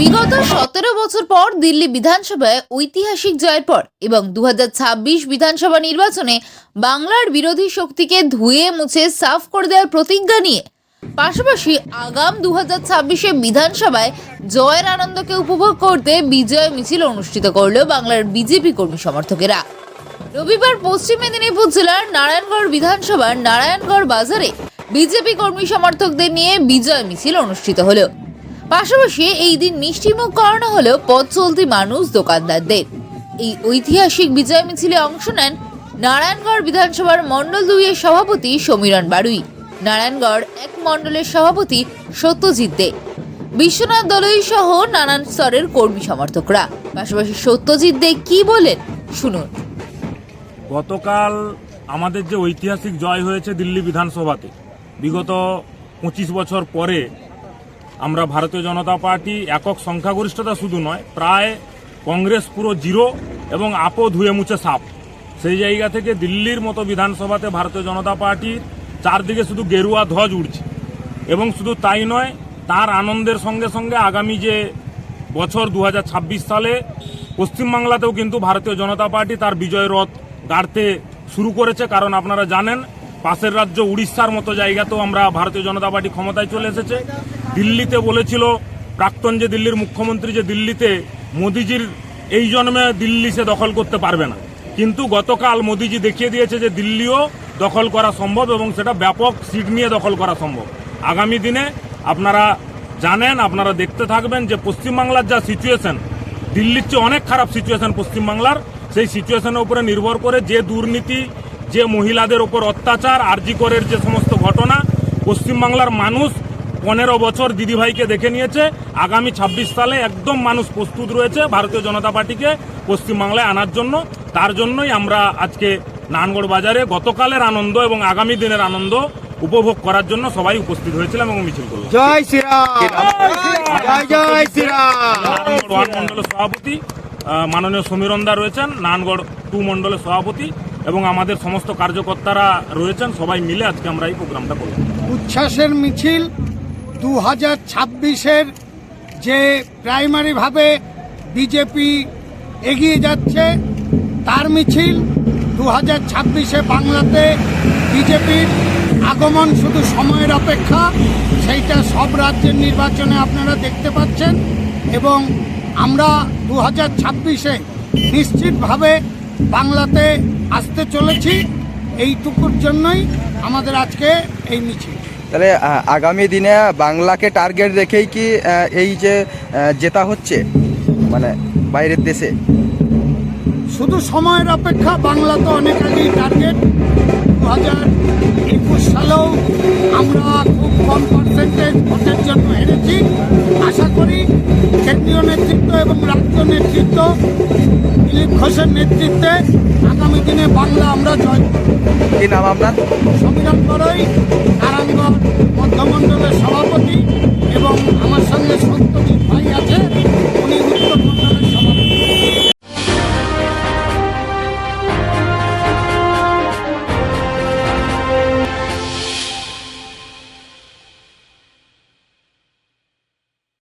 বিগত সতেরো বছর পর দিল্লি বিধানসভায় ঐতিহাসিক জয়ের পর এবং দু হাজার ছাব্বিশ বিধানসভা নির্বাচনে বাংলার বিরোধী শক্তিকে ধুয়ে মুছে সাফ করে দেওয়ার প্রতিজ্ঞা নিয়ে। পাশাপাশি আগাম দু ছাব্বিশে বিধানসভায় জয়ের আনন্দকে উপভোগ করতে বিজয় মিছিল অনুষ্ঠিত করল বাংলার বিজেপি কর্মী সমর্থকেরা। রবিবার পশ্চিম মেদিনীপুর জেলার নারায়ণগড় বিধানসভার নারায়ণগড় বাজারে বিজেপি কর্মী সমর্থকদের নিয়ে বিজয় মিছিল অনুষ্ঠিত হলো। পাশাপাশি এই দিন মিষ্টিমুখ করানো হলো পথ চলতি মানুষ দোকানদারদের। এই ঐতিহাসিক বিজয় মিছিলে অংশ নেন নারায়ণগড় বিধানসভার মণ্ডল দুইয়ের সভাপতি সমীরণ বাড়ুই নারায়ণগড় এক মণ্ডলের সভাপতি সত্যজিৎ দে। বিশ্বনাথ দলই সহ নানান স্তরের কর্মী সমর্থকরা। পাশাপাশি সত্যজিৎ দে কি বলেন, শুনুন। গতকাল আমাদের যে ঐতিহাসিক জয় হয়েছে দিল্লি বিধানসভাতে, বিগত পঁচিশ বছর পরে আমরা ভারতীয় জনতা পার্টি একক সংখ্যাগরিষ্ঠতা শুধু নয়, প্রায় কংগ্রেস পুরো জিরো এবং আপো ধুয়ে মুছে সাপ। সেই জায়গা থেকে দিল্লির মতো বিধানসভাতে ভারতীয় জনতা পার্টির চারদিকে শুধু গেরুয়া ধ্বজ উঠছে এবং শুধু তাই নয়, তার আনন্দের সঙ্গে সঙ্গে আগামী যে বছর দু হাজার ছাব্বিশ সালে পশ্চিমবাংলাতেও কিন্তু ভারতীয় জনতা পার্টি তার বিজয় রথ গাড়তে শুরু করেছে। কারণ আপনারা জানেন, পাশের রাজ্য উড়িষ্যার মতো জায়গাতেও আমরা ভারতীয় জনতা পার্টি ক্ষমতায় চলে এসেছে। দিল্লিতে বলেছিল, প্রাক্তন যে দিল্লির মুখ্যমন্ত্রী যে দিল্লিতে, মোদিজির এই জন্মে দিল্লি সে দখল করতে পারবে না। কিন্তু গতকাল মোদিজি দেখিয়ে দিয়েছে যে দিল্লিও দখল করা সম্ভব এবং সেটা ব্যাপক সিট নিয়ে দখল করা সম্ভব। আগামী দিনে আপনারা জানেন, আপনারা দেখতে থাকবেন যে পশ্চিমবাংলার যা সিচুয়েশন দিল্লির চেয়ে অনেক খারাপ সিচুয়েশন পশ্চিমবাংলার, সেই সিচুয়েশনের উপরে নির্ভর করে যে দুর্নীতি, যে মহিলাদের ওপর অত্যাচার আরজিকরের যে সমস্ত ঘটনা, পশ্চিমবাংলার মানুষ পনেরো বছর দিদিভাইকে দেখে নিয়েছে। আগামী ২৬ সালে একদম মানুষ প্রস্তুত রয়েছে ভারতীয় জনতা পার্টিকে পশ্চিমবাংলায় আনার জন্য। তার জন্যই আমরা আজকে নানগড় বাজারে গতকালের আনন্দ এবং আগামী দিনের আনন্দ উপভোগ করার জন্য সবাই উপস্থিত হয়েছিলাম এবং মিছিল করলাম। জয় ওয়ান মণ্ডলের সভাপতি মাননীয় সমীরন্দা রয়েছেন নারায়ণগড় টু মণ্ডলের সভাপতি এবং আমাদের সমস্ত কার্যকর্তারা রয়েছেন। সবাই মিলে আজকে আমরা এই প্রোগ্রামটা করলাম। উচ্ছ্বাসের মিছিল দু হাজার ছাব্বিশের যে প্রাইমারিভাবে বিজেপি এগিয়ে যাচ্ছে, তার মিছিল দু হাজার ছাব্বিশে বাংলাতে বিজেপির আগমন শুধু সময়ের অপেক্ষা, সেইটা সব রাজ্যের নির্বাচনে আপনারা দেখতে পাচ্ছেন এবং আমরা দু হাজার ছাব্বিশে নিশ্চিতভাবে বাংলাতে আসতে চলেছি। এইটুকুর জন্যই আমাদের আজকে এই মিছিল। তাহলে আগামী দিনে বাংলাকে টার্গেট রেখেই কি এই যে জেতা হচ্ছে? মানে বাইরের দেশে? শুধু সময়ের অপেক্ষা, বাংলা তো অনেক আগেই টার্গেট। দু হাজার একুশ সালেও আমরা খুব কম পার্সেন্টেজ ভোটের জন্য হেরেছি। আশা করি কেন্দ্রীয় নেতৃত্ব এবং রাজ্য নেতৃত্ব, দিলীপ ঘোষের নেতৃত্বে আগামী দিনে বাংলা আমরা জয় করব। কি নাম আপনার? সংবিধান করই আরামগঞ্জ মধ্যমণ্ডলের সভাপতি